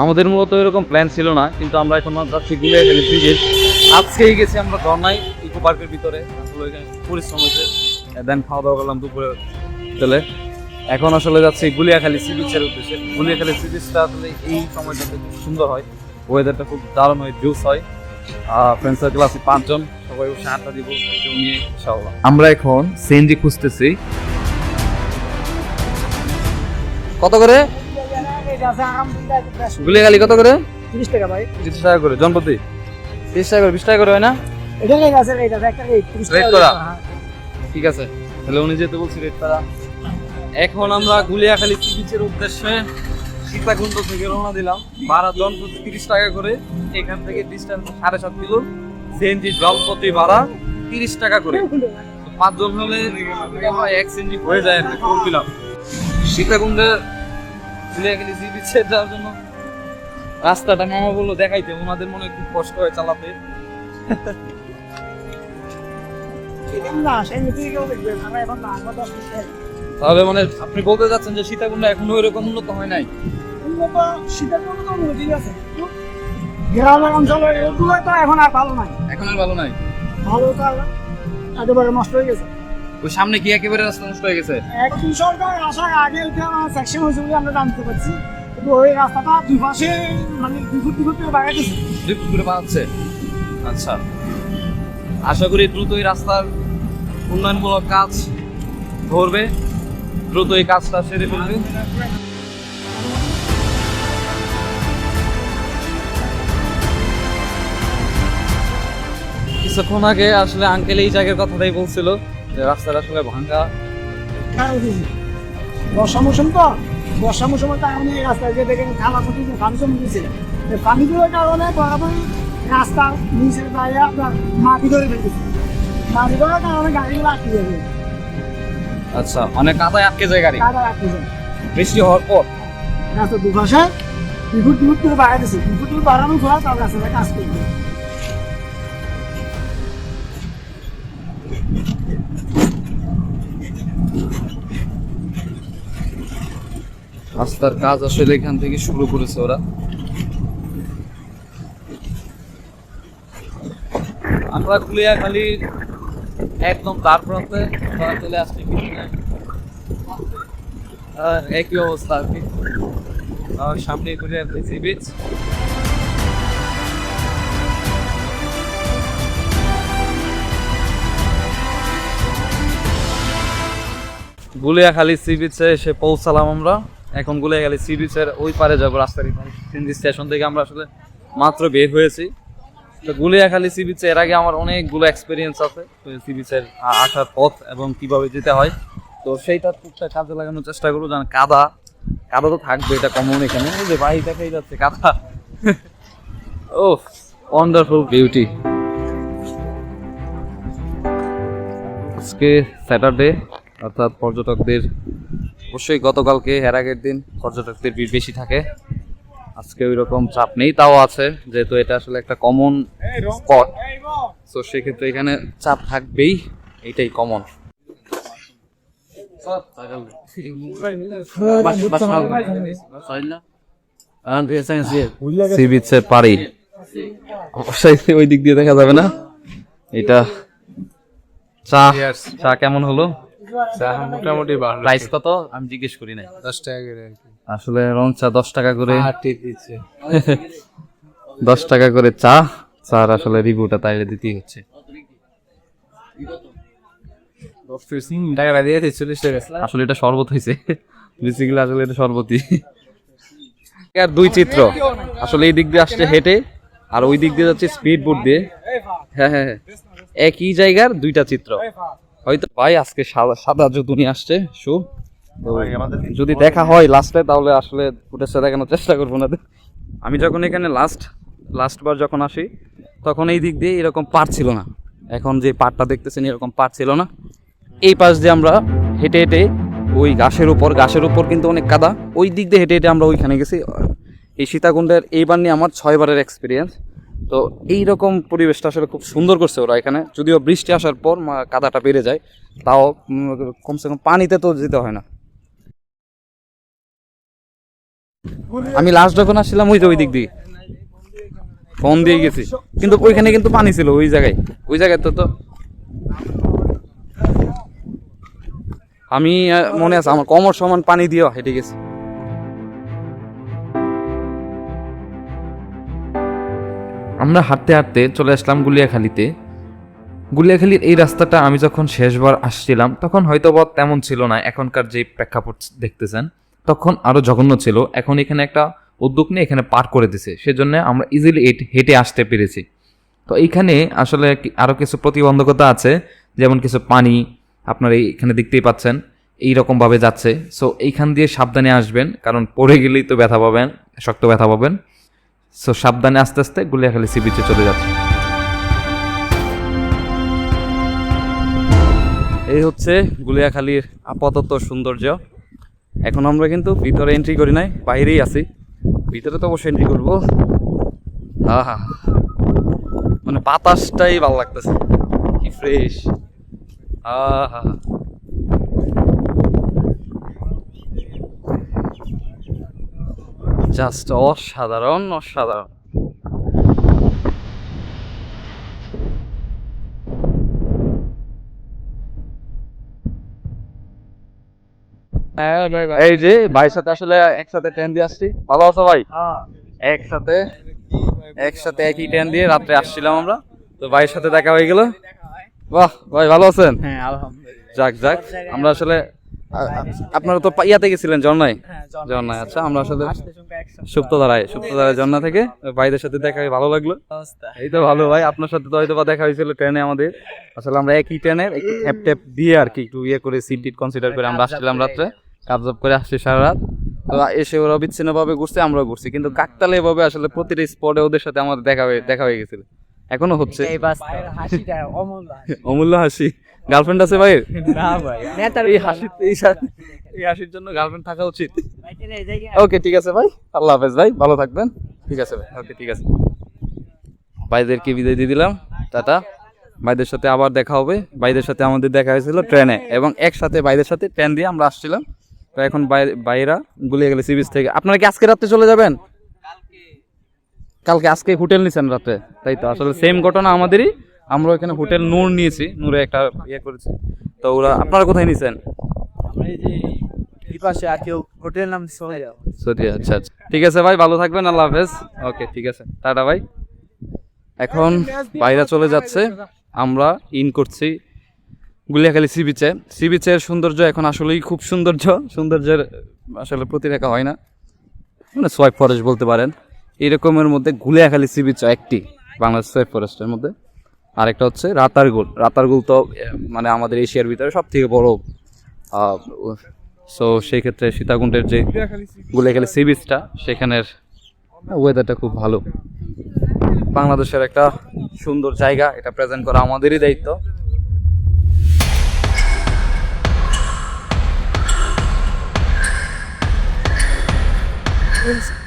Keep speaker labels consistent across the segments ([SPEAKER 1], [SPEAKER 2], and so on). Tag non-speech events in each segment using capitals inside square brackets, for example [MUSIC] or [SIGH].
[SPEAKER 1] আমাদের মূলত এরকম প্ল্যান ছিল না, কিন্তু আমরা এখন যাচ্ছি গুলিয়া গেলে ব্রিজে আজকেই গেছি আমরা ধর্নায়, ইকো পার্কের ভিতরে। পরিশ্রম হয়েছে। দেন খাওয়া দাওয়া করলাম দুপুরে হোটেলে এখন আসলে যাচ্ছি গুলিয়াখালি সি বিচের উদ্দেশ্যে। গুলিয়াখালি সি বিচটা আসলে এই সময়টাতে খুব সুন্দর হয়। ওয়েদারটা খুব দারুণ হয় জুস হয়। ফ্রেন্ড সার্কেল আছে পাঁচজন। সবাই বসে আড্ডা দিব নিয়ে আমরা এখন সিএনজি খুঁজতেছি। কত করে? গুলিয়াখালী কত করে?
[SPEAKER 2] তিরিশ টাকা ভাই।
[SPEAKER 1] তিরিশ টাকা করে জনপ্রতি তিরিশ টাকা করে বিশ টাকা করে হয় না?
[SPEAKER 2] এটা রেট আছে রেট আছে একটা রেট তিরিশ
[SPEAKER 1] Rate করা?
[SPEAKER 2] হ্যাঁ।
[SPEAKER 1] ঠিক আছে। তাহলে উনি যেতে বলছি রেট তারা এখন আমরা গুলিয়াখালী সি বিচের উদ্দেশ্যে সীতাকুণ্ড থেকে রওনা দিলাম। ভাড়া জন প্রতি তিরিশ টাকা করে এখান থেকে ডিস্টেন্স সাড়ে সাত কিলো। সিএনজি জল প্রতি ভাড়া তিরিশ টাকা করে। পাঁচজন হলে মনে এক সিএনজি হয়ে যায় আর কি কম দিলাম সি বিচে যাওয়ার জন্য রাস্তাটা মামা বলল দেখাইতে। ওনাদের মনে খুব কষ্ট হয় চালাতে। তাহলে মানে আপনি বলতে চাচ্ছেন যে সীতাকুণ্ড এখনও এরকম উন্নত হয় নাই?
[SPEAKER 2] উন্নত শীতের তো উন্নতি আছে। গ্রামের অঞ্চলের এগুলো তো এখন আর ভালো নাই।
[SPEAKER 1] এখন আর ভালো নাই?
[SPEAKER 2] ভালো তো একেবারে নষ্ট হয়ে গেছে।
[SPEAKER 1] ওই সামনে কি একেবারে রাস্তা নষ্ট হয়ে গেছে?
[SPEAKER 2] আসার আগে ওইটা সেকশন হয়েছে বলে আমরা জানতে পারছি। কিন্তু ওই রাস্তাটা দুই পাশে মানে দুই ফুট দুই ফুট করে বাড়া গেছে
[SPEAKER 1] দুই ফুট করে আচ্ছা। আশা করি দ্রুত এই রাস্তার উন্নয়নমূলক কাজ ধরবে। দ্রুত এই কাজটা সেরে ফেলবে। কিছুক্ষণ আগে আসলে আঙ্কেল এই জায়গার কথাটাই বলছিল। রাস্তাটা আসলে ভাঙ্গা
[SPEAKER 2] বর্ষা মৌসুম তো? বর্ষা মৌসুমের কারণে এই রাস্তায় যে দেখেন খালা খুঁটি পানি জমে দিয়েছে পানিগুলোর কারণে বরাবর রাস্তা নিচে দাঁড়িয়ে আপনার মাটি ধরে ফেলতেছে। মাটি ধরার কারণে গাড়িগুলো আটকে যাবে
[SPEAKER 1] আচ্ছা অনেক কাদায় আটকে যায় গাড়ি?
[SPEAKER 2] কাদা আটকে যাবে
[SPEAKER 1] বৃষ্টি হওয়ার পর?
[SPEAKER 2] রাস্তা দুপাশে দুই ফুট করে বাড়াই দিচ্ছে দুই ফুট করে বাড়ানোর পর তার রাস্তাটা কাজ করবে।
[SPEAKER 1] রাস্তার কাজ আসলে এখান থেকে শুরু করেছে ওরা। আমরা খালি একদম তার প্রান্তে চলে আসছি। একই অবস্থা আর কি। সামনে Kuliya sea beach Guliakhali sea বিচে এসে পৌঁছালাম আমরা। এখন গুলিয়াখালী সি বিচের ওই পারে যাব রাস্তার সিন্ধি স্টেশন থেকে আমরা আসলে মাত্র বের হয়েছি। তো গুলিয়াখালী সি বিচে, এর আগে আমার অনেকগুলো এক্সপিরিয়েন্স আছে সি বিচের আসার পথ এবং কীভাবে যেতে হয়। তো সেইটা টুকটাক কাজে লাগানোর চেষ্টা করব যেন কাদা কাদা তো থাকবে, এটা কমন এখানে। এই যে বাড়ি দেখাই যাচ্ছে কাদা। ও ওয়ান্ডারফুল বিউটি আজকে স্যাটারডে অর্থাৎ পর্যটকদের অবশ্যই গতকালকে এর আগের দিন পর্যটকদের ভিড় বেশি থাকে। আজকে ওই রকম চাপ নেই তাও আছে যেহেতু এটা আসলে একটা কমন স্পট তো সেক্ষেত্রে এখানে চাপ থাকবেই এইটাই কমন সি অবশ্যই ওই দিক দিয়ে দেখা যাবে না। এটা চা চা কেমন হলো?
[SPEAKER 3] মোটামুটি ভালো
[SPEAKER 1] প্রাইস কত? আমি জিজ্ঞেস করি নাই।
[SPEAKER 3] দশ টাকা করে
[SPEAKER 1] আসলে রং চা দশ টাকা করে।
[SPEAKER 3] দিচ্ছে। [LAUGHS]
[SPEAKER 1] দশ টাকা করে চা। চার আসলে রিভিউটা তাইলে দিতেই হচ্ছে। আসলে এটা শরবত হয়েছে বেসিক্যালি আসলে এটা শরবতই। আর দুই চিত্র। আসলে এই দিক দিয়ে আসছে হেঁটে আর ওই দিক দিয়ে যাচ্ছে স্পিড বোট দিয়ে। হ্যাঁ হ্যাঁ হ্যাঁ। একই জায়গার দুইটা চিত্র। হয়তো ভাই আজকে সাদা সাদা জুতো নিয়ে আসছে শু যদি দেখা হয় লাস্টে তাহলে আসলে ফুটেজটা দেখানোর চেষ্টা করব না। আমি যখন এখানে লাস্ট লাস্টবার যখন আসি তখন এই দিক দিয়ে এরকম পার ছিল না। এখন যে পারটা দেখতেছেন এরকম পার ছিল না। এই পাশ দিয়ে আমরা হেঁটে হেঁটে ওই ঘাসের উপর ঘাসের উপর কিন্তু অনেক কাদা। ওই দিক দিয়ে হেঁটে হেঁটে আমরা ওইখানে গেছি। এই সীতাকুণ্ডের এইবার নিয়ে আমার ছয়বারের এক্সপিরিয়েন্স তো এই রকম পরিবেশটা আসলে খুব সুন্দর করছে ওরা এখানে। যদিও বৃষ্টি আসার পর কাদাটা বেড়ে যায়, তাও কমসে কম পানিতে তো যেতে হয় না। আমি লাস্ট যখন আসছিলাম, ওই যে ওই দিক দিয়ে। ফোন দিয়ে গেছি। কিন্তু ওইখানে কিন্তু পানি ছিল ওই জায়গায়। ওই জায়গায় তো তো। আমি মনে আছে, আমার কমর সমান পানি দিয়েও হেঁটে গেছি। আমরা হাঁটতে হাঁটতে চলে আসলাম গুলিয়াখালীতে। গুলিয়াখালীর এই রাস্তাটা আমি যখন শেষবার আসছিলাম, তখন হয়তো বা তেমন ছিল না, এখনকার যে প্রেক্ষাপট দেখতেছেন, তখন আরও জঘন্য ছিল। এখন এখানে একটা উদ্যোগ নিয়ে এখানে পার করে দিছে, সেজন্য আমরা ইজিলি হেঁটে আসতে পেরেছি। তো এইখানে আসলে আরও কিছু প্রতিবন্ধকতা আছে, যেমন কিছু পানি, আপনার এই এখানে দেখতেই পাচ্ছেন এই রকম ভাবে যাচ্ছে। সো এইখান দিয়ে সাবধানে আসবেন, কারণ পড়ে গেলেই তো ব্যথা পাবেন, শক্ত ব্যথা পাবেন। সো সাবধানে আস্তে আস্তে গুলিয়াখালী সি বিচে চলে যাচ্ছে। এই হচ্ছে গুলিয়াখালীর আপাতত সৌন্দর্য। এখন আমরা কিন্তু ভিতরে এন্ট্রি করি নাই, বাইরেই আছি। ভিতরে তো অবশ্যই এন্ট্রি করব। আহা মানে বাতাসটাই ভালো লাগতেছে। কি ফ্রেশ আহা জাস্ট অসাধারণ অসাধারণ। এই যে ভাইয়ের সাথে আসলে একসাথে ট্রেন দিয়ে আসছি। ভালো আছো ভাই? একসাথে একসাথে একই ট্রেন দিয়ে রাত্রে আসছিলাম আমরা। তো ভাইয়ের সাথে দেখা হয়ে গেল। বাহ ভাই ভালো আছেন?
[SPEAKER 2] হ্যাঁ আলহামদুলিল্লাহ।
[SPEAKER 1] যাক যাক আমরা আসলে আপনারা তো ইয়াতে গেছিলেন
[SPEAKER 2] হ্যাঁ
[SPEAKER 1] আচ্ছা আমরা আসলে সুপ্তধারায় সুপ্তধারায় থেকে ভাইদের সাথে দেখা হয়ে ভালো লাগল। এই তো ভালো ভাই আপনার সাথে তো হয়তো বা দেখা হয়েছিল ট্রেনে আমাদের। আসলে আমরা একই ট্রেনের একটু ট্যাপ ট্যাপ দিয়ে আর কি একটু ইয়ে করে সিট টিট কনসিডার করে আমরা আসছিলাম রাত্রে। কাবজাব করে আসছি সারা রাত। তো এসে ওরা বিচ্ছিন্নভাবে ঘুরছে আমরাও ঘুরছি। কিন্তু কাকতালে ভাবে আসলে প্রতিটা স্পটে ওদের সাথে আমাদের দেখা হয়ে দেখা হয়ে গেছিল। এখনও হচ্ছে।
[SPEAKER 2] অমূল্য হাসি।
[SPEAKER 1] গার্লফ্রেন্ড আছে ভাই
[SPEAKER 2] না ভাই। নেতার
[SPEAKER 1] এই হাসি এই সা- এই হাসির জন্য গার্লফ্রেন্ড থাকা উচিত। ওকে ঠিক আছে ভাই। আল্লাহ হাফেজ ভাই ভালো থাকবেন। ঠিক আছে ভাই ওকে ঠিক আছে। ভাইদেরকে বিদায় দিয়ে দিলাম। টাটা। ভাইদের সাথে আবার দেখা হবে। ভাইদের সাথে আমাদের দেখা হয়েছিল ট্রেনে এবং একসাথে ভাইদের সাথে ট্রেন দিয়ে আমরা আসছিলাম। তো এখন বাই- বাইরা গুলিয়ে গেলে সি বিচ থেকে আপনারা কি আজকে রাত্রে চলে যাবেন? কালকে। আজকে হোটেল নিছেন রাতে? তাই তো আসলে সেম ঘটনা আমাদেরই। আমরা এখানে হোটেল নূর নিয়েছি নূরে একটা ইয়ে করেছি। তো ওরা আপনারা কোথায়
[SPEAKER 2] এই পাশে আর কেউ হোটেল নাম
[SPEAKER 1] সত্যি আচ্ছা আচ্ছা। ঠিক আছে ভাই ভালো থাকবেন আল্লাহ হাফেজ। ওকে ঠিক আছে। টাটা ভাই। এখন বাইরে চলে যাচ্ছে। আমরা ইন করছি গুলিয়াখালী সি বিচে। সি বিচের সৌন্দর্য এখন আসলেই খুব সৌন্দর্য। সৌন্দর্যের আসলে প্রতিরেখা হয় না। মানে সোয়াইপ ফরেস্ট বলতে পারেন। এরকমের মধ্যে গুলিয়াখালী সি বিচ একটি বাংলাদেশ সোয়াইপ ফরেস্টের মধ্যে। আরেকটা হচ্ছে রাতারগুল। রাতারগুল তো মানে আমাদের এশিয়ার ভিতরে সব থেকে বড় সো সেই ক্ষেত্রে সীতাকুণ্ডের যে গুলিয়াখালী সি বিচটা, সেখানের ওয়েদারটা খুব ভালো। বাংলাদেশের একটা সুন্দর জায়গা, এটা প্রেজেন্ট করা আমাদেরই দায়িত্ব।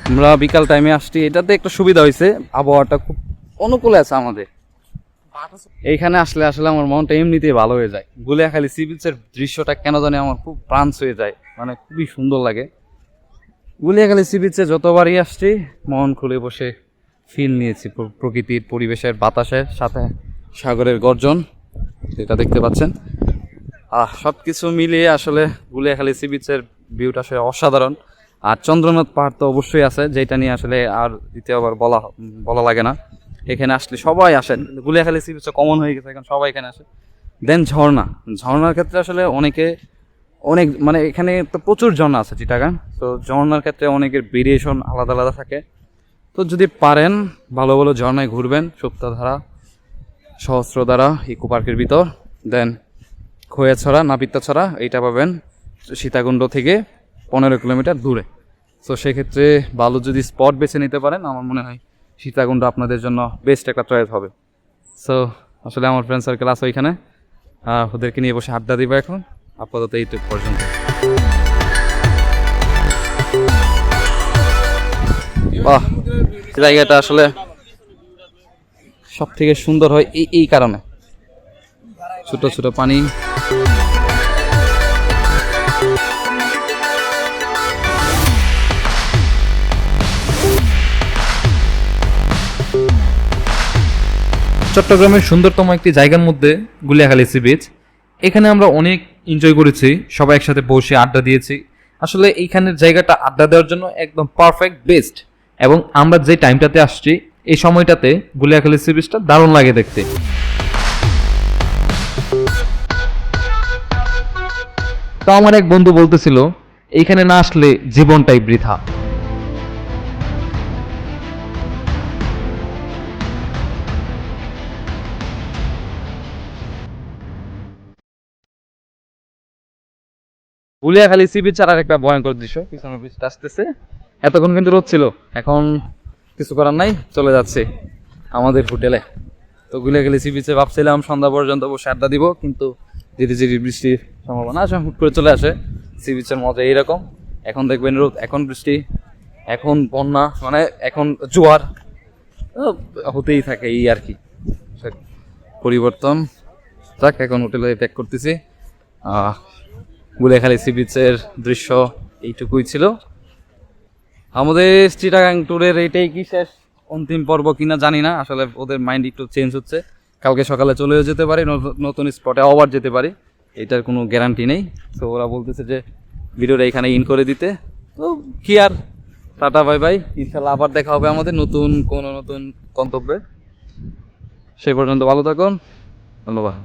[SPEAKER 1] আমরা বিকাল টাইমে আসছি। এটাতে একটা সুবিধা হয়েছে, আবহাওয়াটা খুব অনুকূলে আছে আমাদের। এইখানে আসলে আসলে আমার মনটা এমনিতেই ভালো হয়ে যায়। গুলিয়াখালী সি বিচের দৃশ্যটা কেন জানি আমার খুব প্রাণ হয়ে যায় মানে খুবই সুন্দর লাগে। গুলিয়াখালী সি বিচে যতবারই আসছি, মন খুলে বসে ফিল নিয়েছি প্রকৃতির পরিবেশের বাতাসের সাথে সাগরের গর্জন যেটা দেখতে পাচ্ছেন। আহ সব কিছু মিলিয়ে আসলে গুলিয়াখালী সি বিচের ভিউটা আসলে অসাধারণ। আর চন্দ্রনাথ পাহাড় তো অবশ্যই আছে, যেটা নিয়ে আসলে আর দ্বিতীয়বার বলা বলা লাগে না। এখানে আসলে সবাই আসেন। গুলিয়াখালী সি বিচে কমন হয়ে গেছে, এখন সবাই এখানে আসে। দেন ঝর্ণা। ঝর্ণার ক্ষেত্রে আসলে অনেকে, অনেক মানে এখানে তো প্রচুর ঝর্ণা আছে চিটাগাং। তো ঝর্ণার ক্ষেত্রে অনেকের ভেরিয়েশন আলাদা আলাদা থাকে। তো যদি পারেন, ভালো ভালো ঝর্ণায় ঘুরবেন সপ্তাহধারা সহস্রধারা, ইকো পার্কের ভিতর। দেন খোয়াছড়া নাপিত্তাছড়া এইটা পাবেন সীতাকুণ্ড থেকে পনেরো কিলোমিটার দূরে। তো সেক্ষেত্রে ভালো যদি স্পট বেছে নিতে পারেন, আমার মনে হয় সীতাকুণ্ড আপনাদের জন্য বেস্ট একটা চয়েস হবে। সো আসলে আমার ফ্রেন্ড সার্কেল আছে ওইখানে। ওদেরকে নিয়ে বসে আড্ডা দিব এখন। আপাতত এই এইটুক পর্যন্ত। বাহ জায়গাটা আসলে সব থেকে সুন্দর হয় এই এই কারণে। ছোট ছোট পানি। চট্টগ্রামের সুন্দরতম একটি জায়গার মধ্যে গুলিয়াখালী সি বিচ। এখানে আমরা অনেক এনজয় করেছি, সবাই একসাথে বসে আড্ডা দিয়েছি। আসলে এইখানের জায়গাটা আড্ডা দেওয়ার জন্য একদম পারফেক্ট বেস্ট এবং আমরা যে টাইমটাতে আসছি, এই সময়টাতে গুলিয়াখালী সি বিচটা দারুণ লাগে দেখতে। তো আমার এক বন্ধু বলতেছিল, এইখানে না আসলে জীবনটাই বৃথা। গুলিয়াখালী সি বিচ আর একটা ভয়ঙ্কর দৃশ্য পিছনের বিচটা আসতেছে। এতক্ষণ কিন্তু রোদ ছিল, এখন কিছু করার নাই, চলে যাচ্ছে আমাদের হোটেলে। তো গুলিয়াখালী সি বিচে ভাবছিলাম সন্ধ্যা পর্যন্ত বসে আড্ডা দিব, কিন্তু ধীরে ধীরে বৃষ্টির সম্ভাবনা আছে, হুট করে চলে আসে। সি বিচের মজা এইরকম। এখন দেখবেন রোদ, এখন বৃষ্টি, এখন বন্যা মানে এখন জোয়ার। হতেই থাকে এই আর কি। পরিবর্তন। যাক, এখন হোটেলে প্যাক করতেছি। গুলেখালী সি বিচের দৃশ্য এইটুকুই ছিল। আমাদের চিটাগাং ট্যুরের এইটাই কি শেষ, অন্তিম পর্ব কিনা জানি না, আসলে ওদের মাইন্ড একটু চেঞ্জ হচ্ছে। কালকে সকালে চলেও যেতে পারি নতুন স্পটে আবার যেতে পারি এটার কোনো গ্যারান্টি নেই। তো ওরা বলতেছে যে ভিডিওটা এখানে ইন করে দিতে। তো কি আর, টাটা বাই বাই ইনশাল্লাহ আবার দেখা হবে আমাদের নতুন কোনো নতুন গন্তব্যে। সেই পর্যন্ত ভালো থাকুন। ধন্যবাদ।